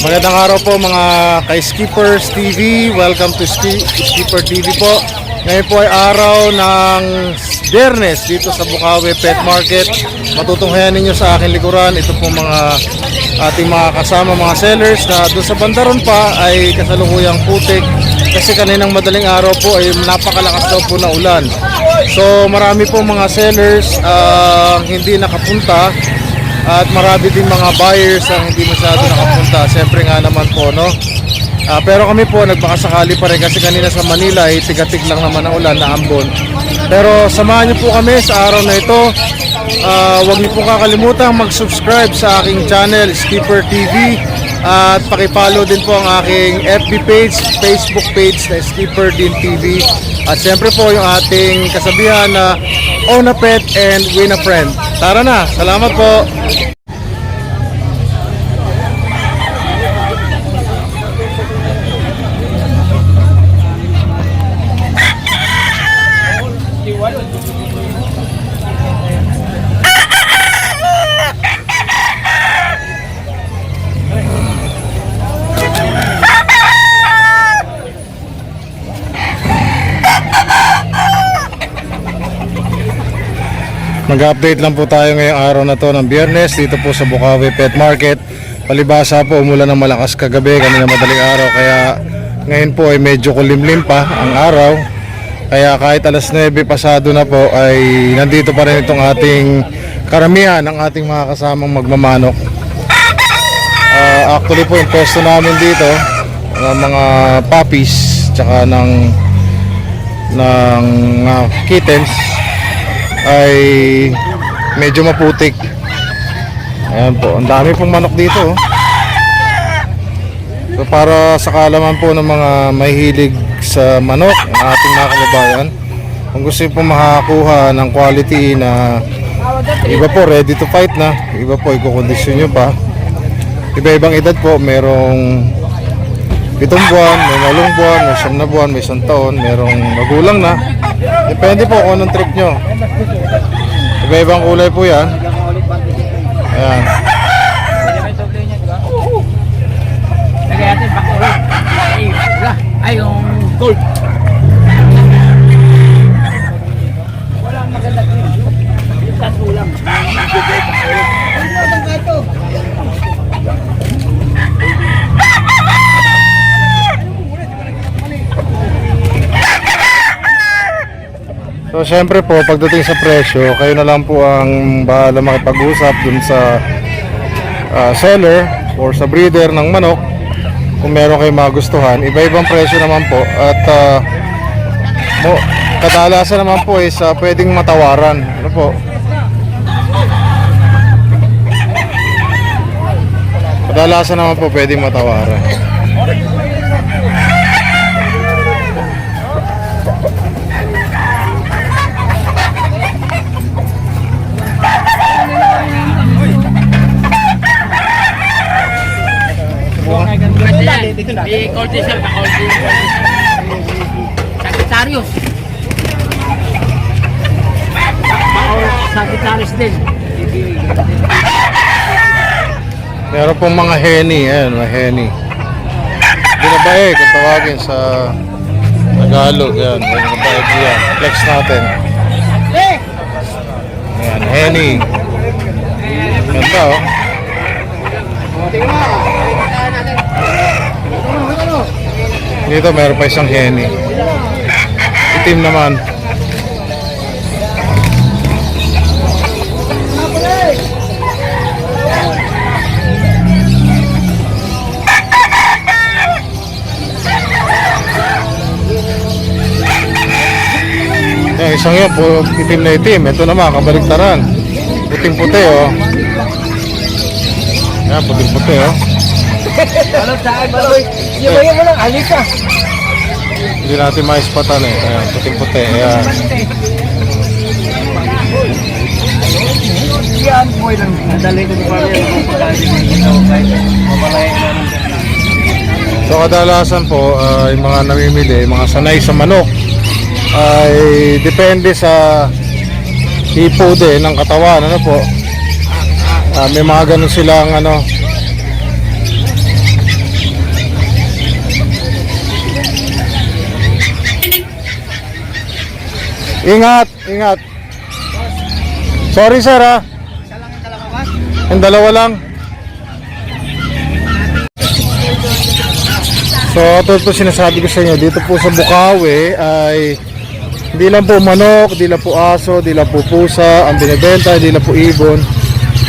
Magandang araw po mga kay Skippers TV. Welcome to Ski Skipper TV po. Ngayon po ay araw ng Biyernes dito sa Bukawi Pet Market. Matutunghayan ninyo sa aking likuran. Ito po mga ating mga kasama mga sellers na doon sa bandaron pa ay kasalukuyang putik kasi kaninang madaling araw po ay napakalakas daw po na ulan. So marami po mga sellers ah, hindi nakapunta at marami din mga buyers ang hindi masyado nakapunta. Siyempre nga naman po, no? Ah, pero kami po, nagbakasakali pa rin kasi kanina sa Manila, ay tigatig lang naman ang ulan na ambon. Pero samahan niyo po kami sa araw na ito. Ah, huwag niyo po kakalimutan mag-subscribe sa aking channel, Skipper TV. At pakipollow din po ang aking FB page, Facebook page na Skipper din TV. At siyempre po yung ating kasabihan na own a pet and win a friend. Tara na, salamat po. Mag-update lang po tayo ngayong araw na to ng biyernes dito po sa Bukawi Pet Market. Palibasa po umulan ng malakas kagabi kanina madaling araw kaya ngayon po ay medyo kulimlim pa ang araw. Kaya kahit alas 9 pasado na po ay nandito pa rin itong ating karamihan ng ating mga kasamang magmamanok. Ah, actually po yung pwesto namin dito ng mga puppies tsaka ng ng ah, kittens ay medyo maputik. Ayan po, ang dami pong manok dito. oh. So para sa kaalaman po ng mga mahilig sa manok, ang ating mga kababayan, kung gusto po makakuha ng quality na iba po ready to fight na, iba po ikukondisyon nyo pa. Iba-ibang edad po, merong pitong buwan, may walong buwan, may siyam na buwan, may isang taon, merong magulang na. Depende po kung anong trip nyo. Iba-ibang kulay po yan. Ayan. Lagay natin bakulay. Ay, wala. Ay, yung gold. Walang maganda dito. Yung taso lang. Ano bang gato? So syempre po pagdating sa presyo, kayo na lang po ang bahala makipag-usap dun sa ah, seller or sa breeder ng manok kung meron kayong magustuhan. Iba-ibang presyo naman po at ah, mo, kadalasan naman po is ah, pwedeng matawaran. Ano po? Kadalasan naman po pwedeng matawaran. Din sir. Gold din. Sagittarius. Sagittarius din. Meron pong mga henny, ayan, mga henny. Binabae kung tawagin sa Tagalog, yan. Binabae yan. Flex natin. Ayan, henny. Ganda, oh. Dito meron pa isang henny. Itim naman. Yung isang yun, itim na itim. Ito naman, kabaligtaran. Puting puti, oh. Yan, puting puti, oh. Ano saan ba? Ibayin mo lang. Halika. Hindi natin maispatan eh. Ayan, puting puti. Ayan. Yan, boy lang. Nadali ko pa rin. Kung pagkasin mo ito. Mabalay na rin. So kadalasan po ay mga namimili, mga sanay sa manok ay depende sa tipo din ng katawan ano po. Ah, may mga ganun silang ano Ingat, ingat. Sorry sir ha. Isa lang yung dalawa lang. So, ito po sinasabi ko sa inyo, dito po sa Bukawi ay hindi lang po manok, hindi lang po aso, hindi lang po pusa, ang binibenta, hindi lang po ibon.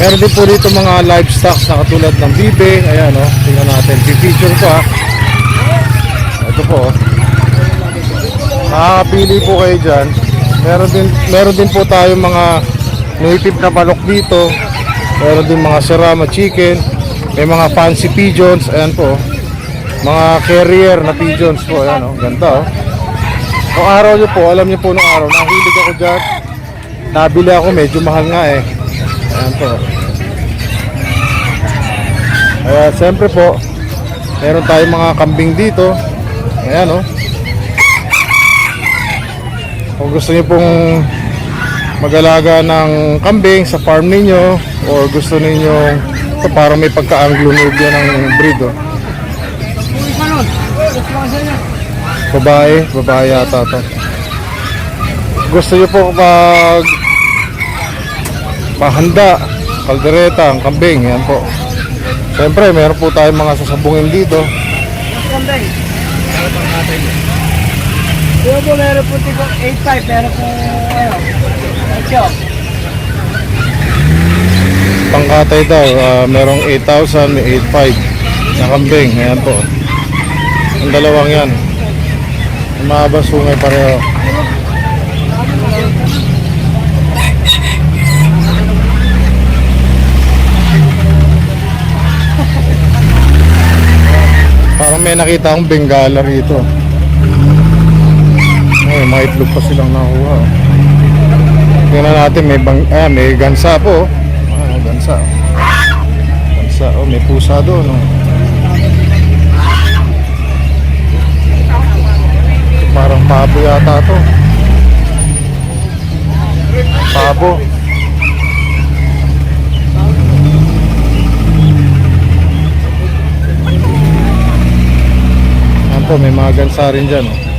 Meron din po dito mga livestock na katulad ng bibe. Ayan o, oh, tingnan natin. Pipicture ko ha. Ito po. oh. Makakapili po kayo dyan. Meron din, meron din po tayo mga native na balok dito. Meron din mga serama chicken. May mga fancy pigeons. Ayan po. oh. Mga carrier na pigeons po. Ayan o. Ganda o. Nung araw nyo po, alam nyo po nung araw, nahilig ako dyan. Nabili ako, medyo mahal nga eh. Ayan po. Kaya siyempre po, meron tayong mga kambing dito. Ayan o. Kung gusto niyo pong mag-alaga ng kambing sa farm ninyo or gusto ninyo ito para may pagka-anglo-nubia ng breed oh. Babae, babae yata to. Gusto niyo po pag pahanda, kaldereta, ang kambing, yan po. Siyempre, meron po tayong mga sasabungin dito. Mas kambing. Po meron po tipo 8.5, meron po ano, 8. Pangkatay daw, ah, merong 8,000, may 8,500 na kambing. Ayan po. Ang dalawang yan. Mahaba sungay pareho. Parang may nakita akong bengala rito. Ay, mga itlog pa silang nakuha. Tingnan natin, may bang, ah, may gansa po. Ah, gansa. Gansa, oh, may pusa doon. Oh. Parang pabo yata to. Pabo. Yan po, may mga gansa rin dyan. Oh.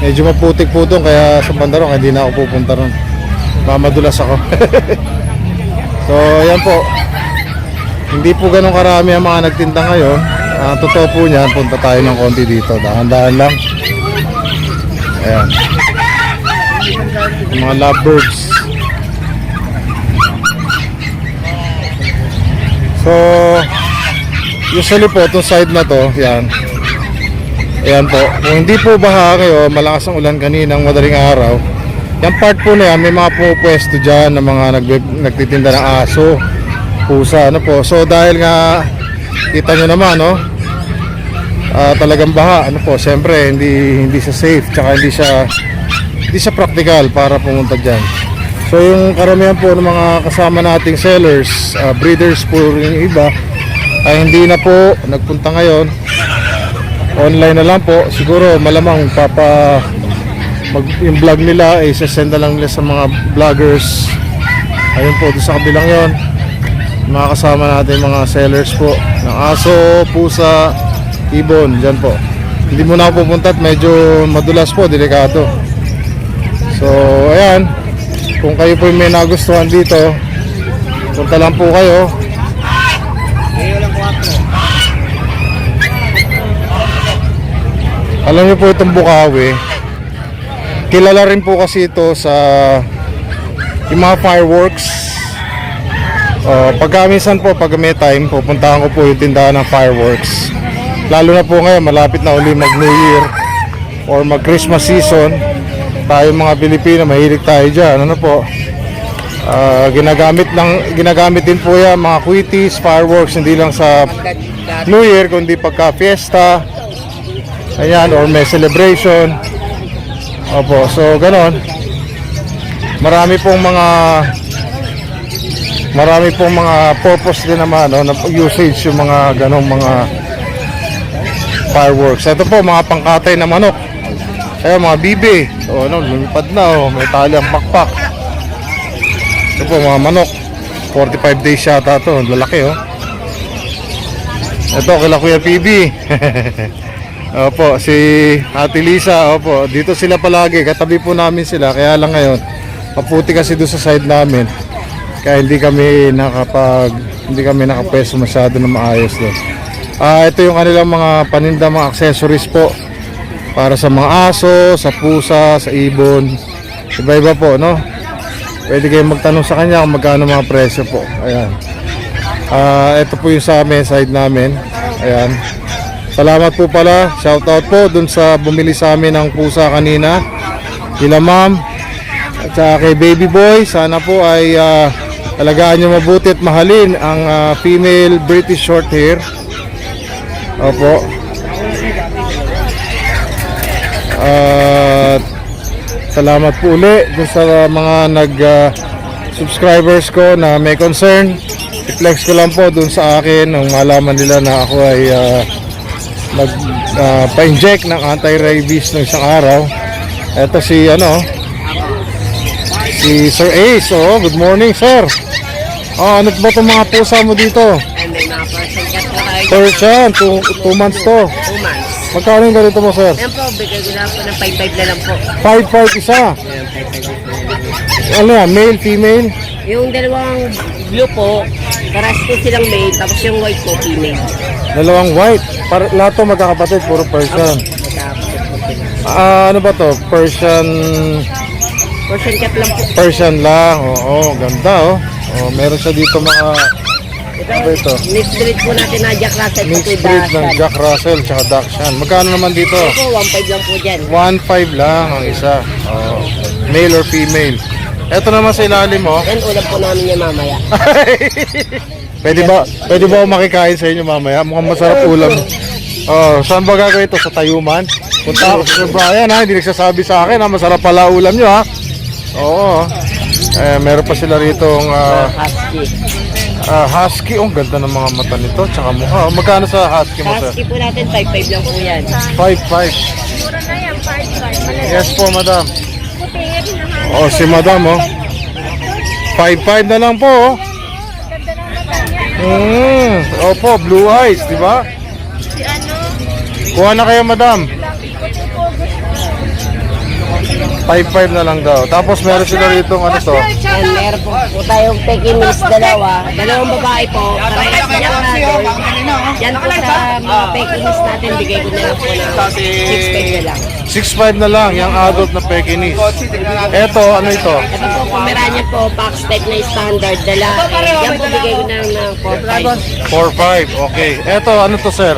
Medyo maputik po doon kaya sa Bandarong hindi na ako pupunta ron. Mamadulas ako. so, ayan po. Hindi po ganun karami ang mga nagtinda ngayon. Ang totoo po niyan, punta tayo ng konti dito. Dahan-dahan lang. Ayan. Yung mga lovebirds. So, usually po, itong side na to, yan. Ayan po. Kung hindi po baha ngayon, malakas ang ulan kaninang madaling araw. Yung part po na yan, may mga pupwesto dyan ng mga nag nagtitinda ng aso, pusa, ano po. So dahil nga, kita nyo naman, no? ah, talagang baha, ano po, siyempre, hindi, hindi siya safe, tsaka hindi siya, hindi siya practical para pumunta dyan. So yung karamihan po ng mga kasama nating sellers, ah, breeders po yung iba, ay hindi na po nagpunta ngayon online na lang po. Siguro malamang papa mag, yung vlog nila ay sasend na lang nila sa mga vloggers. Ayun po doon sa kabilang yon mga kasama natin mga sellers po. Ng aso, pusa, ibon dyan po. Hindi muna ako pupunta at medyo madulas po, delikado. So ayan. Kung kayo po may nagustuhan dito punta lang po kayo Ngayon lang 4. Alam niyo po itong Bukawi, kilala rin po kasi ito sa yung mga fireworks. Uh, pagka minsan po, pag may time, pupuntahan ko po yung tindahan ng fireworks. Lalo na po ngayon, malapit na uli mag New Year or mag Christmas season. Tayo mga Pilipino, mahilig tayo dyan. Ano po? Ah, ginagamit ng ginagamit din po yan mga quitties, fireworks hindi lang sa New Year kundi pagka fiesta Ayan, or may celebration. Opo, so ganon. Marami pong mga marami pong mga purpose din naman no, na usage yung mga ganong mga fireworks. Ito po mga pangkatay na manok. Ayan, mga bibi. O ano, lumipad na oh, may tali ang pakpak. Ito po mga manok. 45 days yata to, lalaki oh. Ito kila Kuya PB. Opo, si Ate Lisa, opo, dito sila palagi, katabi po namin sila, kaya lang ngayon, paputi kasi doon sa side namin, kaya hindi kami nakapag, hindi kami nakapwesto masyado na maayos doon. Ah, ito yung kanilang mga paninda, mga accessories po, para sa mga aso, sa pusa, sa ibon, iba-iba po, no? Pwede kayong magtanong sa kanya kung magkano mga presyo po, ayan. Ah, ito po yung sa amin, side namin, ayan. Salamat po pala. Shoutout po dun sa bumili sa amin ng pusa kanina. Kila ma'am at saka kay baby boy. Sana po ay ah, alagaan nyo mabuti at mahalin ang ah, female British short hair. Opo. At salamat po uli dun sa mga nag ah, subscribers ko na may concern. I-flex ko lang po dun sa akin nung malaman nila na ako ay ah, nag ah, pa-inject ng anti-rabies ng isang araw. Ito si ano si Sir Ace. Oh, good morning, sir. Oh, ano ba itong mga pusa mo dito? Persian, 2 months to. 2 months. Magkano yung ganito mo, sir? Ayan po, bigay ko na po ng 5-5 na lang po. 5-5 isa. Ayan, 5-5 Ano yan, male, female? Yung dalawang blue po, paras po silang male, tapos yung white po, female. Dalawang white. Para, lahat to magkakapatid, puro Persian. Ah, ano ba to? Persian Person cat lang po. Persian lang. Oo, ganda oh. Oh, meron siya dito mga ano ba ito? Mixed breed po natin na Jack Russell Mixed breed ng. Jack Russell tsaka Dachshund. Magkano naman dito? Ito po, 1.5 lang po dyan. 1.5 lang ang isa. Oh, male or female. Ito naman sa ilalim mo. Yan, ulam po namin yan mamaya. pwede ba pwede ba ako makikain sa inyo mamaya? Mukhang masarap ulam. Oh, saan ba gagawin ito? Sa Tayuman? Punta ako sa Sir Brian ha, hindi nagsasabi sa akin ha, masarap pala ulam nyo ha. Oo. Eh, meron pa sila rito ang Husky. husky. Oh, ang ganda ng mga mata nito. Tsaka mukha. Oh, magkano sa husky mo, sir? Husky po natin, 5.5 lang po yan. 5-5. Mura na yan, part part. Yes po, madam. Puti, hinahanap. Oh, si madam, oh. 5-5 na lang po, oh. Ganda ng mata niya. Mm, opo, blue eyes, di ba? Si ano, Kuha na kayo, madam. puti po gusto. 5-5 na lang daw. Tapos meron sila rito ano to. Meron po, po tayong Pekingese dalawa. Dalawang babae po, parehas na. Yan po sa mga Pekingese natin, bigay ko na lang po ng 6.5 na lang. 6-5 na lang, yung adult na Pekingese. Eto, ano ito? Ito po, Pomeranian po, box type na standard, dala. Yan po, bigay ko na lang ng 4.5. 4-5, okay. Eto, ano to, sir?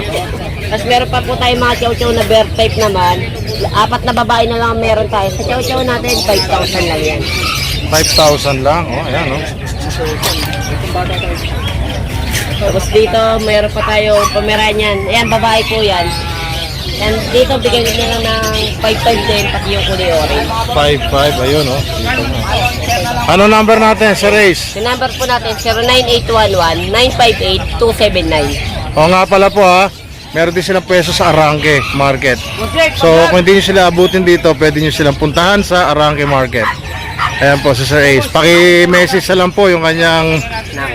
Tapos meron pa po tayong mga chow-chow na bear type naman. Apat na babae na lang meron tayo. Sa chow-chow natin, 5,000 lang yan. 5,000 lang. Oh, ayan, oh. Tapos dito, meron pa tayong Pomeranian. Ayan, babae po yan. Yan, dito, bigyan na lang ng 5,500 din, pati yung kulay orange. 5-5, ayun, oh. Ano number natin, Sir Ace? Yung number po natin, 09811-958-279. Oo nga pala po, ha. Meron din silang pwesto sa Arangke Market. So, kung hindi nyo sila abutin dito, pwede nyo silang puntahan sa Arangke Market. Ayan po, si Sir Ace. Paki-message na lang po yung kanyang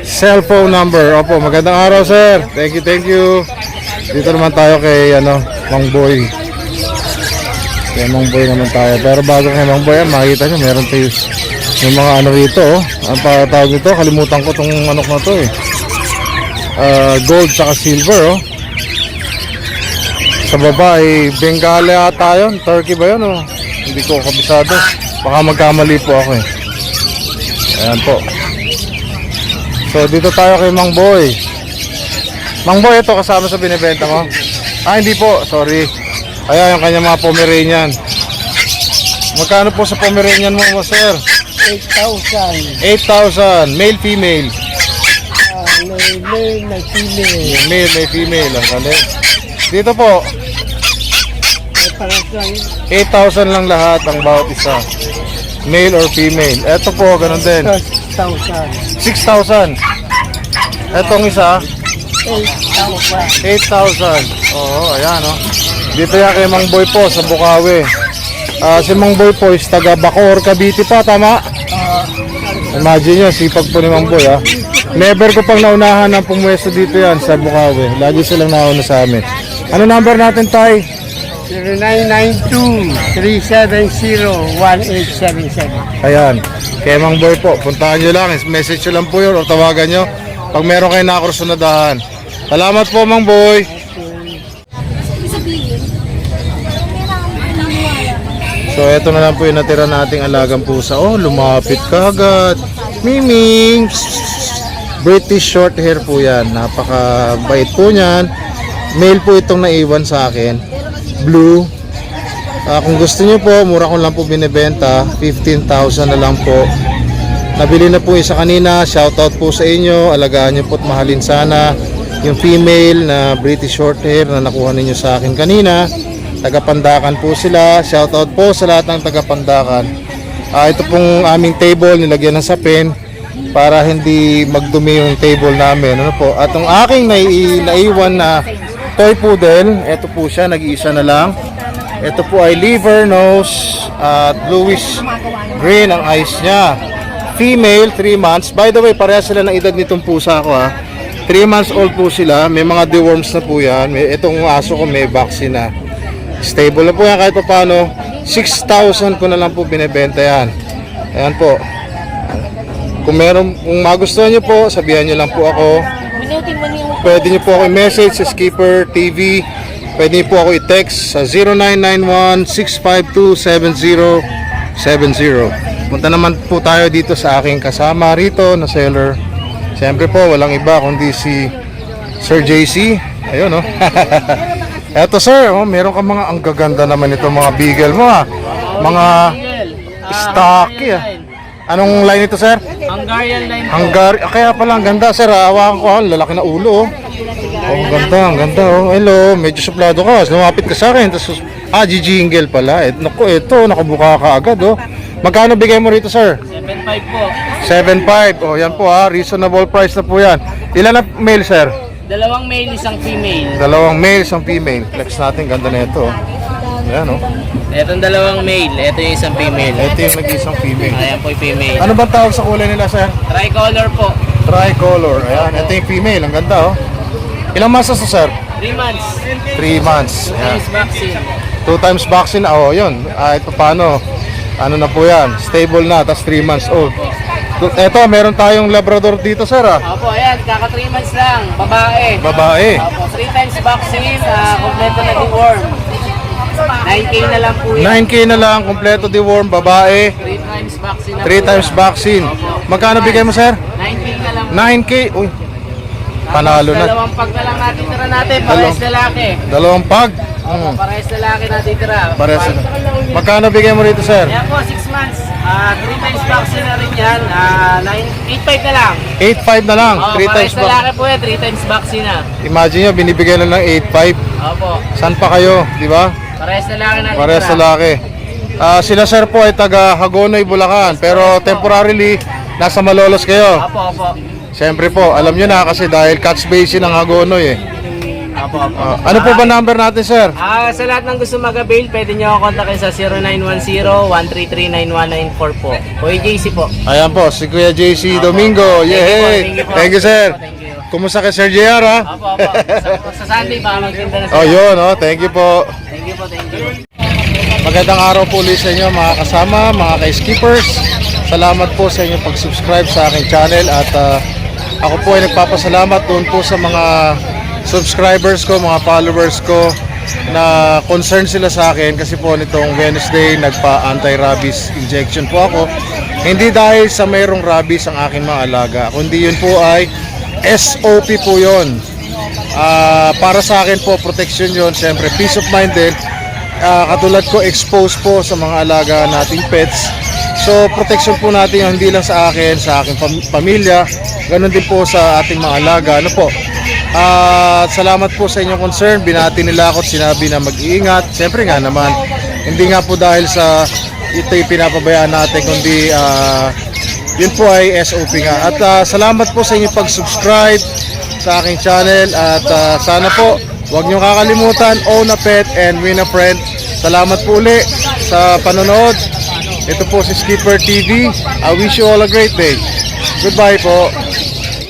cellphone number. Opo, magandang araw, sir. Thank you, thank you. Dito naman tayo kay, ano, Mang Boy. Kay Mang Boy naman tayo. Pero bago kay Mang Boy, yan, makikita nyo, meron tayo yung mga ano rito, oh. Ang patawag nito, kalimutan ko tong ano na to, eh. Ah, gold saka silver, oh. Sa baba ay Bengala ata yun. Turkey ba yun? Oh? Hindi ko kabisado. Baka magkamali po ako eh. Ayan po. So dito tayo kay Mang Boy. Mang Boy, ito kasama sa binibenta mo? Ah, hindi po. Sorry. Ayan yung kanya mga Pomeranian. Magkano po sa Pomeranian mo, mo sir? 8,000. 8,000. Male, female. may male female. Yung male, may female. Ang galing. Dito po, May parang lang 8,000 lang lahat ang bawat isa. Male or female. Ito po, ganun din. 6,000. 6,000. Etong isa, 8,000. 8,000. Oo, ayan oh. Dito yan kay Mang Boy po sa Bukawi. Ah, si Mang Boy po is taga Bacoor, Cavite pa, tama? Imagine nyo, sipag po ni Mang Boy ha. Never ko pang naunahan ng pumwesto dito yan sa Bukawi. Lagi silang nauna sa amin. Ano number natin, Tay? 0992-370-1877. Ayan. Kay Mang Boy po. Puntahan nyo lang. Message nyo lang po yun o tawagan nyo. Pag meron kayo nakakursunadahan. Salamat po Mang Boy. So eto na lang po yung natira nating alagang pusa. Oh, lumapit ka agad. Miming! British short hair po yan. Napakabait po niyan. Male po itong naiwan sa akin. Blue. Ah, kung gusto niyo po, mura ko lang po binibenta. 15,000 na lang po. Nabili na po isa kanina. Shoutout po sa inyo. Alagaan niyo po at mahalin sana yung female na British short hair na nakuha ninyo sa akin kanina. Tagapandakan po sila. Shoutout po sa lahat ng tagapandakan. Ah, ito pong aming table nilagyan ng sapin para hindi magdumi yung table namin. Ano po? At ang aking nai- naiwan na toy poodle, ito po siya, nag-iisa na lang. Ito po ay liver, nose, at bluish green ang eyes niya. Female, 3 months. By the way, pareha sila ng edad nitong pusa ko ha. 3 months old po sila. May mga deworms na po yan. May, itong aso ko may vaccine na. Stable na po yan kahit pa paano. 6,000 ko na lang po binibenta yan. Ayan po. Kung meron, kung magustuhan nyo po, sabihan nyo lang po ako. Pwede nyo po ako i-message sa Skipper TV. Pwede nyo po ako i-text sa 0991-652-7070. Punta naman po tayo dito sa aking kasama rito na seller. Siyempre po, walang iba kundi si Sir JC. Ayun, no? Eto sir, oh, meron ka mga ang gaganda naman itong mga beagle mo ah. Mga stocky ah. Anong line ito sir? Hungarian line Hanggar, ah, kaya pala ang ganda sir, hawakan ko, ah, lalaki na ulo oh. Oh, ang ganda, ang ganda oh. Hello, medyo suplado ka, lumapit ka sa akin, tapos, ah, jingle pala. Eh, naku, ito, nakabuka ka agad oh. Magkano bigay mo rito sir? 7.5 po. 7.5, oh yan po ah, reasonable price na po yan. Ilan na male sir? Dalawang male, isang female. Dalawang male, isang female. Flex natin, ganda na ito. oh. Ayan oh. Etong dalawang male, ito yung isang female. Ito yung nag-isang female. Ayan po yung female. Ano bang tawag sa kulay nila sir? Tricolor po. Tricolor. Ayan, ito yung female, ang ganda oh. Ilang months na to, sir? 3 months. 3 months. Ayan. First vaccine. Two times vaccine. Oh, yun. Ah, ito paano? Ano na po yan? Stable na, tapos 3 months old. Eto, meron tayong Labrador dito, sir, ah. Opo, ayan, kaka 3 months lang. Babae. Babae. Opo, 3 times vaccine, ah, kompleto na deworm. 9K na lang po yan. 9K na lang, kompleto deworm, babae. 3 times vaccine na 3 po times yan. vaccine. Magkano bigay mo, sir? 9K na lang. 9K. Uy, panalo na. Dalawang pag na lang natin tira natin, parehas lalaki. Dalawang pag. Hmm. parehas lalaki natin tira. Pares na. Magkano bigay mo rito, sir? Yan po, 6 months. Ah, 3 times vaccine na rin yan. Ah, 9, 8.5 na lang. 8.5 na lang. Oh, 3 times parehas vaccine. lalaki po yan, 3 times vaccine na. Imagine nyo, binibigay na lang 8.5. Opo, Saan pa kayo, di ba? Parehas lalaki natin Parehas tira. sa laki. Ah, sila sir po ay taga Hagonoy, Bulacan. Pero temporarily, nasa Malolos kayo. Opo, opo. Siyempre po, alam nyo na kasi dahil catch basin ng Hagonoy eh. Opo, opo. Ah, ano po ba number natin sir? Ah, sa lahat ng gusto mag-avail, pwede nyo ako kontakin sa 0910-133-9194 po. Kuya JC po. Ayan po, si Kuya JC Domingo. Thank you po, Yay! thank you po. Thank you sir. Thank you. Kumusta kay Sir JR ha? Opo, opo. Sa, sa Sunday, baka magtinda na sila. Oh, yun, oh. Thank you po. You po, thank. Magandang araw po ulit sa inyo mga kasama, mga ka-skippers. Salamat po sa inyong pag-subscribe sa aking channel at ah, ako po ay nagpapasalamat doon po sa mga subscribers ko, mga followers ko na concerned sila sa akin kasi po nitong Wednesday nagpa-anti-rabies injection po ako. Hindi dahil sa mayroong rabies ang aking mga alaga, kundi yun po ay SOP po yun. Ah, para sa akin po, protection yun. Siyempre, peace of mind din. Ah, katulad ko, exposed po sa mga alaga nating pets. So, protection po natin yun, hindi lang sa akin, sa aking pam- pamilya. Ganon din po sa ating mga alaga. Ano po? Ah, salamat po sa inyong concern. Binati nila ako at sinabi na mag-iingat. Siyempre nga naman, hindi nga po dahil sa ito yung pinapabayaan natin, kundi ah, yun po ay SOP nga. At ah, salamat po sa inyong pag-subscribe sa aking channel at ah, sana po huwag niyo kakalimutan own a pet and win a friend. Salamat po uli sa panonood. Ito po si Skipper TV. I wish you all a great day. Goodbye po.